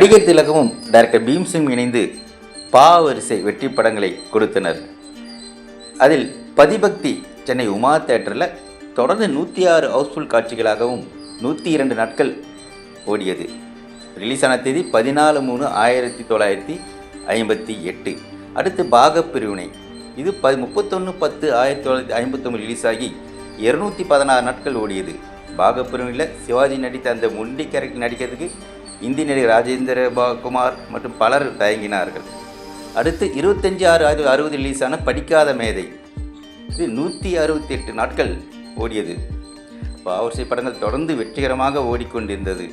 நடிகர் திலகமும் டைரக்டர் பீம்சிங் இணைந்து பா வரிசை வெற்றி படங்களை கொடுத்தனர். அதில் பதிபக்தி சென்னை உமா தேட்டரில் தொடர்ந்து நூற்றி ஆறு ஹவுஸ்ஃபுல் காட்சிகளாகவும் நூற்றி இரண்டு நாட்கள் ஓடியது. ரிலீஸ் ஆன தேதி பதினாலு மூணு ஆயிரத்தி தொள்ளாயிரத்தி ஐம்பத்தி எட்டு. அடுத்து பாகப்பிரிவினை. இது ப முப்பத்தொன்று பத்து ஆயிரத்தி தொள்ளாயிரத்தி ஐம்பத்தொம்பது ரிலீஸ் ஆகி இரநூத்தி பதினாறு நாட்கள் ஓடியது. பாகப்பிரிவினில் சிவாஜி நடித்த அந்த முண்டி கேரக்டர் நடிக்கிறதுக்கு இந்தி நடிகர் ராஜேந்திர குமார் மற்றும் பலர் தயங்கினார்கள். அடுத்து இருபத்தஞ்சி ஆறு ஆறு அறுபது ரிலீஸான படிக்காத மேதை. இது நூற்றி அறுபத்தி எட்டு நாட்கள் ஓடியது. பாவரிசை படங்கள் தொடர்ந்து வெற்றிகரமாக ஓடிக்கொண்டிருந்தது.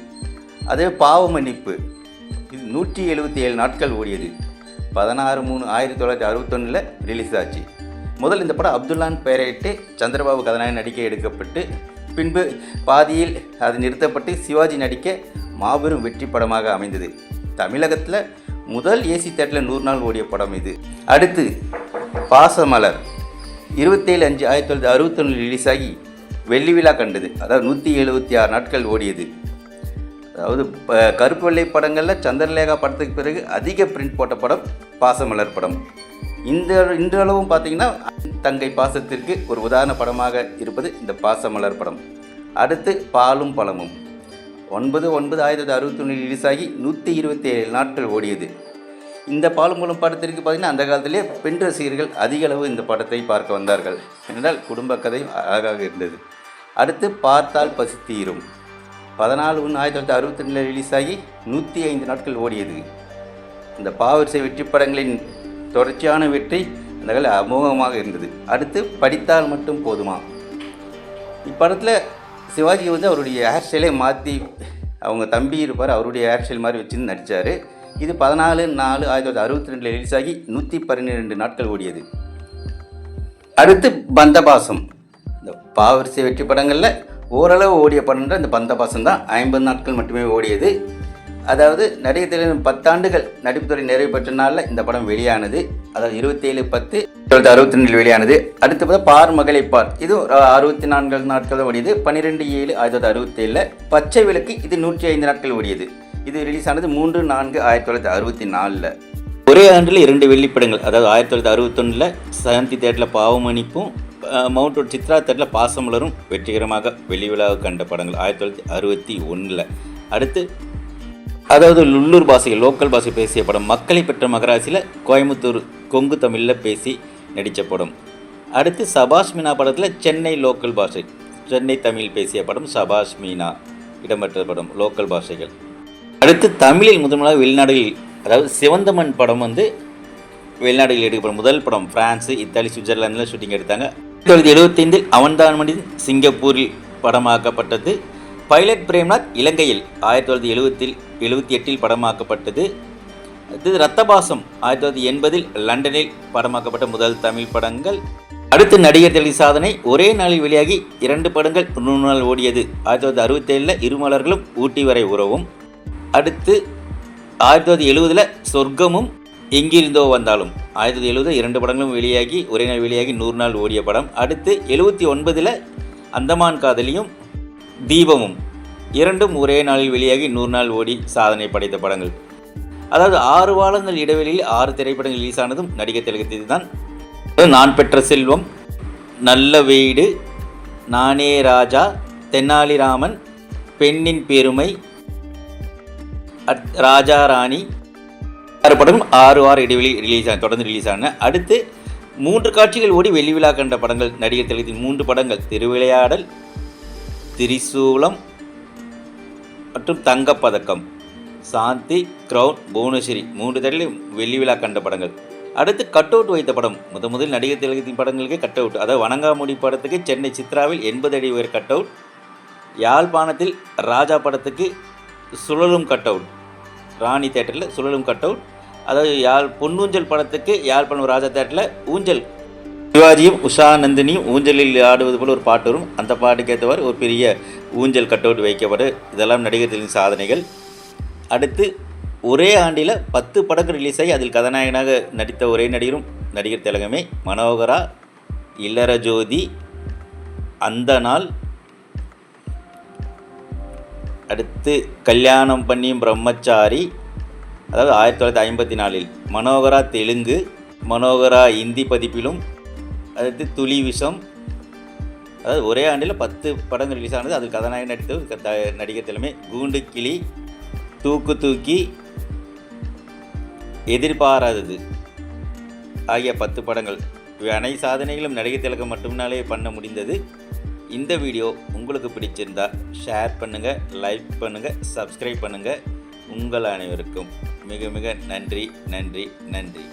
அதே பாவ மன்னிப்பு. இது நூற்றி எழுபத்தி ஏழு நாட்கள் ஓடியது. பதினாறு மூணு ஆயிரத்தி தொள்ளாயிரத்தி அறுபத்தொன்னில் ரிலீஸ் ஆச்சு. முதல் இந்த படம் அப்துல்லான் பெயரிட்டு சந்திரபாபு கதாநாயகன் நடிக்க எடுக்கப்பட்டு பின்பு பாதியில் அது நிறுத்தப்பட்டு சிவாஜி நடிக்க மாபெரும் வெற்றி படமாக அமைந்தது. தமிழகத்தில் முதல் ஏசி தேட்டரில் நூறு நாள் ஓடிய படம் இது. அடுத்து பாசமலர். இருபத்தேழு அஞ்சு ஆயிரத்தி தொள்ளாயிரத்தி அறுபத்தொன்னில் ரிலீஸ் ஆகி வெள்ளி விழா கண்டது. அதாவது நூற்றி எழுபத்தி ஆறு நாட்கள் ஓடியது. அதாவது கருப்பு வெள்ளை படங்களில் சந்திரலேகா படத்துக்கு பிறகு அதிக பிரிண்ட் போட்ட படம் பாசமலர் படம். இந்த இன்றளவும் பார்த்தீங்கன்னா தங்கை பாசத்திற்கு ஒரு உதாரண படமாக இருப்பது இந்த பாசமலர் படம். அடுத்து பாலும் பழமும். ஒன்பது ஒன்பது ஆயிரத்தி தொள்ளாயிரத்தி அறுபத்தொன்னில் ரிலீஸ் ஆகி நூற்றி இருபத்தி ஏழு நாட்கள் ஓடியது. இந்த பாலும் படத்திற்கு பார்த்தீங்கன்னா அந்த காலத்திலே பெண் ரசிகர்கள் அதிக அளவு இந்த படத்தை பார்க்க வந்தார்கள். என்றால் குடும்ப கதை அழகாக இருந்தது. அடுத்து பார்த்தால் பசி தீரும். பதினாலு ஒன்று ஆயிரத்தி தொள்ளாயிரத்தி அறுபத்தி ரெண்டில் ரிலீஸ் ஆகி நூற்றி ஐந்து நாட்கள் ஓடியது. இந்த பாவரிசை வெற்றி படங்களின் தொடர்ச்சியான வெற்றி அந்த கால அமோகமாக இருந்தது. அடுத்து படித்தால் மட்டும் போதுமா? இப்படத்தில் சிவாஜி வந்து அவருடைய ஹேர் ஸ்டைலை மாற்றி அவங்க தம்பி இருப்பார் அவருடைய ஹேர் ஸ்டைல் மாதிரி வச்சு நடித்தார் இது பதினாலு நாலு ஆயிரத்தி தொள்ளாயிரத்தி அறுபத்தி ரெண்டில் ரிலீஸ் ஆகி நூற்றி பன்னிரெண்டு நாட்கள் ஓடியது. அடுத்து பந்தபாசம். இந்த பாவரிசை வெற்றி படங்களில் ஓரளவு ஓடிய படம்ன்ற இந்த பந்தபாசம் தான். ஐம்பது நாட்கள் மட்டுமே ஓடியது. அதாவது நடிகர் பத்தாண்டுகள் நடிப்புத்துறை நிறைவு பெற்ற நாளில் இந்த படம் வெளியானது. அதாவது இருபத்தேழு பத்து தொள்ளாயிரத்தி அறுபத்தி ரெண்டில் வெளியானது. அடுத்து பார்த்தா பார் மகளை பார். இது அறுபத்தி நான்கு நாட்கள் ஓடியது. பன்னிரெண்டு ஏழு ஆயிரத்தி தொள்ளாயிரத்தி அறுபத்தி ஏழில் பச்சை விளக்கு இது நூற்றி ஐந்து நாட்கள் ஓடியது. இது ரிலீஸ் ஆனது மூன்று நான்கு ஆயிரத்தி தொள்ளாயிரத்தி அறுபத்தி நாலில். ஒரே ஆண்டில் இரண்டு வெள்ளிப்படங்கள் அதாவது ஆயிரத்தி தொள்ளாயிரத்தி அறுபத்தொன்னில் சயந்தி தேட்டரில் பாவமணிப்பும் மவுண்டோட் மவுண்ட் சித்ரா தேட்டரில் பாசமலரும் வெற்றிகரமாக வெள்ளி விழாவை கண்ட படங்கள் ஆயிரத்தி தொள்ளாயிரத்தி அறுபத்தி ஒன்றில் அடுத்து அதாவது உள்ளூர் பாஷையில் லோக்கல் பாஷை பேசிய படம் மக்களை பெற்ற மகராசியில் கோயம்புத்தூர் கொங்கு தமிழில் பேசி நடித்த படம் அடுத்து சபாஷ் மீனா படத்தில் சென்னை லோக்கல் பாஷை. சென்னை தமிழ் பேசிய படம் சபாஷ் மீனா. இடம்பெற்ற படம் லோக்கல் பாஷைகள். அடுத்து தமிழில் முதன்முதலாக வெளிநாடுகளில் அதாவது சிவந்தமன் படம் வந்து வெளிநாடுகளில் எடுக்கப்படும். முதல் படம் பிரான்ஸு இத்தாலி சுவிட்சர்லாந்தில் ஷூட்டிங் எடுத்தாங்க. தொள்ளாயிரத்தி எழுபத்தைந்தில் அவன்தான் மனிதன் சிங்கப்பூரில் படமாக்கப்பட்டது. பைலட் பிரேம்நாத் இலங்கையில் ஆயிரத்தி தொள்ளாயிரத்தி எழுபத்தில் எழுபத்தி எட்டில் படமாக்கப்பட்டது. அடுத்தது ரத்தபாசம் ஆயிரத்தி தொள்ளாயிரத்தி எண்பதில் லண்டனில் படமாக்கப்பட்ட முதல் தமிழ் படங்கள். அடுத்து நடிகர் தெளி சாதனை ஒரே நாளில் வெளியாகி இரண்டு படங்கள் நூறு நாள் ஓடியது. ஆயிரத்தி தொள்ளாயிரத்தி அறுபத்தேழில் இருமலர்களும் ஊட்டி வரை உறவும். அடுத்து ஆயிரத்தி தொள்ளாயிரத்தி எழுபதில் சொர்க்கமும் எங்கிருந்தோ வந்தாலும். ஆயிரத்தி தொள்ளாயிரத்தி எழுபது இரண்டு படங்களும் வெளியாகி ஒரே நாள் வெளியாகி நூறு நாள் ஓடிய படம். அடுத்து எழுபத்தி ஒன்பதில் அந்தமான் காதலியும் தீபமும். இரண்டும் ஒரே நாளில் வெளியாகி நூறு நாள் ஓடி சாதனை படைத்த படங்கள். அதாவது ஆறு வாரங்கள் இடைவெளியில் ஆறு திரைப்படங்கள் ரிலீஸ் ஆனதும் நடிகர் திலகத்திற்கு தான். நான் பெற்ற செல்வம். நல்ல வீடு நானே ராஜா தென்னாலிராமன் பெண்ணின் பெருமை அட்- ராஜா ராணி. ஆறு படம் ஆறு வார இடைவெளி ரிலீஸ் ஆன தொடர்ந்து ரிலீஸ் ஆன அடுத்து மூன்று காட்சிகள் ஓடி வெள்ளி விழா கண்ட படங்கள் நடிகர் திலகத்தின் மூன்று படங்கள். திருவிளையாடல் திரிசூலம் மற்றும் தங்கப்பதக்கம். சாந்தி க்ரௌன் புவனேஸ்வரி மூன்று தடவையும் வெள்ளி விழா கண்ட படங்கள். அடுத்து கட் அவுட் வைத்த படம். முத முதல் நடிகர் திலகத்தின் படங்களுக்கே கட் அவுட். அதாவது வணங்காமுடி படத்துக்கு சென்னை சித்ராவில் எண்பது அடி உயர் கட் அவுட். யாழ்ப்பாணத்தில் ராஜா படத்துக்கு சுழலும் கட் அவுட். ராணி தேட்டரில் சுழலும் கட் அவுட். அதாவது யாழ் பொன்னூஞ்சல் படத்துக்கு யாழ்ப்பாணம் ராஜா தேட்டரில் ஊஞ்சல். சிவாஜியும் உஷா நந்தினியும் ஊஞ்சலில் ஆடுவது போல் ஒரு பாட்டு வரும். அந்த பாட்டுக்கு ஏற்றவாறு ஒரு பெரிய ஊஞ்சல் கட் அவுட் வைக்கப்படும் இதெல்லாம் நடிகர்களின் சாதனைகள். அடுத்து ஒரே ஆண்டில் பத்து படங்கள் ரிலீஸ் ஆகி அதில் கதாநாயகனாக நடித்த ஒரே நடிகரும் நடிகர் திலகமே மனோகரா இளரஜோதி அந்த நாள் அடுத்து கல்யாணம் பண்ணியும் பிரம்மச்சாரி அதாவது ஆயிரத்தி தொள்ளாயிரத்தி ஐம்பத்தி நாலில் மனோகரா தெலுங்கு மனோகரா இந்தி பதிப்பிலும் அடுத்து துளி விஷம் அதாவது ஒரே ஆண்டில் பத்து படங்கள் ரிலீஸ் ஆனது அதில் கதாநாயகன் நடித்தது நடிகர் திலமே கூண்டு கிளி தூக்கு தூக்கி எதிர்பாராதது. ஆகிய பத்து படங்கள். இவை அனை சாதனைகளும் நடிகை திலகம் மட்டும்னாலே பண்ண முடிந்தது. இந்த வீடியோ உங்களுக்கு பிடிச்சிருந்தா ஷேர் பண்ணுங்கள் லைக் பண்ணுங்கள் சப்ஸ்கிரைப் பண்ணுங்கள் உங்கள் அனைவருக்கும் மிக மிக நன்றி நன்றி நன்றி.